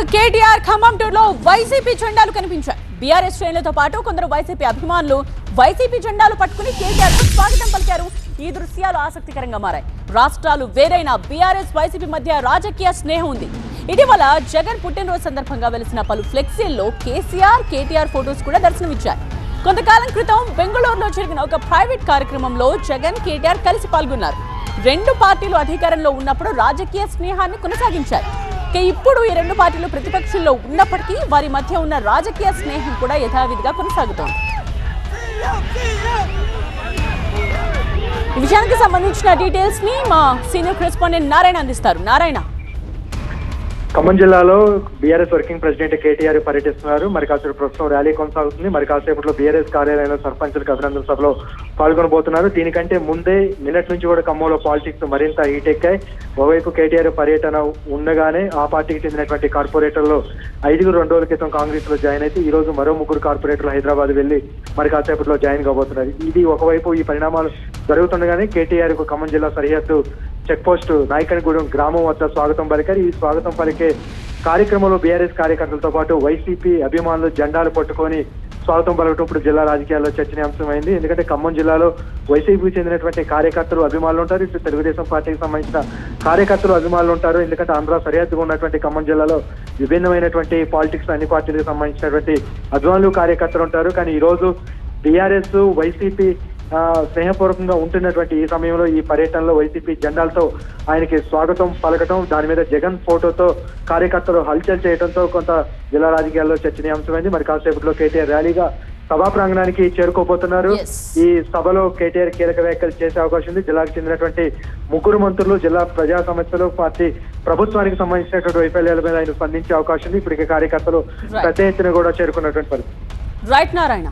ఇక కేటీఆర్ ఖమ్మం టూర్లో వైసీపీ జెండాలు కనిపించాయి. బీఆర్ఎస్ శ్రేణులతో పాటు కొందరు వైసీపీ అభిమానులు వైసీపీ జెండాలు పట్టుకుని కేటీఆర్కు స్వాగతం పలికారు. ఈ దృశ్యాలు ఆసక్తికరంగా మారాయి. రాష్ట్రాలు వేరైన బీఆర్ఎస్ వైసీపీ మధ్య రాజకీయ స్నేహం ఉంది. ఇటీవల జగన్ పుట్టినరోజు సందర్భంగా వెలిసిన పలు ఫ్లెక్సీల్లో కేసీఆర్ కేటీఆర్ ఫొటోస్ కూడా దర్శనమిచ్చాయి. కొంతకాలం క్రితం బెంగళూరులో జరిగిన ఒక ప్రైవేట్ కార్యక్రమంలో జగన్ కేటీఆర్ కలిసి పాల్గొన్నారు. రెండు పార్టీలు అధికారంలో ఉన్నప్పుడు రాజకీయ స్నేహాన్ని కొనసాగించారు. ఇప్పుడు ఈ రెండు పార్టీలు ప్రతిపక్షంలో ఉన్నప్పటికీ వారి మధ్య ఉన్న రాజకీయ స్నేహం కూడా యథావిధిగా కొనసాగుతోంది. ఈ విషయానికి సంబంధించిన డీటెయిల్స్ని మా సీనియర్ కరెస్పాండెంట్ నారాయణ అందిస్తారు. నారాయణ. ఖమ్మం జిల్లాలో బీఆర్ఎస్ వర్కింగ్ ప్రెసిడెంట్ కేటీఆర్ పర్యటిస్తున్నారు. మరి కాసేపు ప్రస్తుతం ర్యాలీ కొనసాగుతుంది. మరి కాసేపట్లో బీఆర్ఎస్ కార్యాలయంలో సర్పంచులకు అభినందన సభలో పాల్గొనబోతున్నారు. దీనికంటే ముందే నిన్నటి నుంచి కూడా ఖమ్మంలో పాలిటిక్స్ మరింత హీట్ ఎక్కాయి ఓవైపు కేటీఆర్ పర్యటన ఉండగానే ఆ పార్టీకి చెందినటువంటి కార్పొరేటర్లు ఐదుగురు రెండు రోజుల క్రితం కాంగ్రెస్లో జాయిన్ అయితే ఈ రోజు మరో ముగ్గురు కార్పొరేటర్లు హైదరాబాద్ వెళ్ళి మరి కాసేపట్లో జాయిన్ కాబోతున్నారు. ఇది ఒకవైపు ఈ పరిణామాలు జరుగుతుండగానే కేటీఆర్కు ఖమ్మం జిల్లా సరిహద్దు చెక్ పోస్ట్ నాయకనగూడెం గ్రామం వద్ద స్వాగతం పలికారు. ఈ స్వాగతం పలికే కార్యక్రమంలో బీఆర్ఎస్ కార్యకర్తలతో పాటు వైసీపీ అభిమానులు జెండాలు పట్టుకొని స్వాగతం పలకటం ఇప్పుడు జిల్లా రాజకీయాల్లో చర్చనీయాంశమైంది. ఎందుకంటే ఖమ్మం జిల్లాలో వైసీపీకి చెందినటువంటి కార్యకర్తలు అభిమానులు ఉంటారు. ఇటు తెలుగుదేశం పార్టీకి సంబంధించిన కార్యకర్తలు అభిమానులు ఉంటారు. ఎందుకంటే ఆంధ్ర సరిహద్దుగా ఉన్నటువంటి ఖమ్మం జిల్లాలో విభిన్నమైనటువంటి పాలిటిక్స్ అన్ని పార్టీలకు సంబంధించినటువంటి అభిమానులు కార్యకర్తలు ఉంటారు. కానీ ఈ రోజు టీఆర్ఎస్ వైసీపీ స్నేహపూర్వకంగా ఉంటున్నటువంటి ఈ సమయంలో ఈ పర్యటనలో వైసీపీ జెండాలతో ఆయనకి స్వాగతం పలకటం దాని మీద జగన్ ఫోటోతో కార్యకర్తలు హల్చల్ చేయడంతో కొంత జిల్లా రాజకీయాల్లో చర్చనీయాంశమైంది. మరి కాసేపట్లో కేటీఆర్ ర్యాలీగా సభా ప్రాంగణానికి చేరుకోబోతున్నారు. ఈ సభలో కేటీఆర్ కీలక వ్యాఖ్యలు చేసే అవకాశం ఉంది. జిల్లాకు చెందినటువంటి ముగ్గురు మంత్రులు జిల్లా ప్రజా సమస్యలు పార్టీ ప్రభుత్వానికి సంబంధించినటువంటి వైఫల్యాల మీద ఆయన స్పందించే అవకాశం ఉంది. ఇప్పటికే కార్యకర్తలు. పెద్ద ఎత్తున కూడా చేరుకున్నటువంటి పరిస్థితి. రైట్ నారాయణ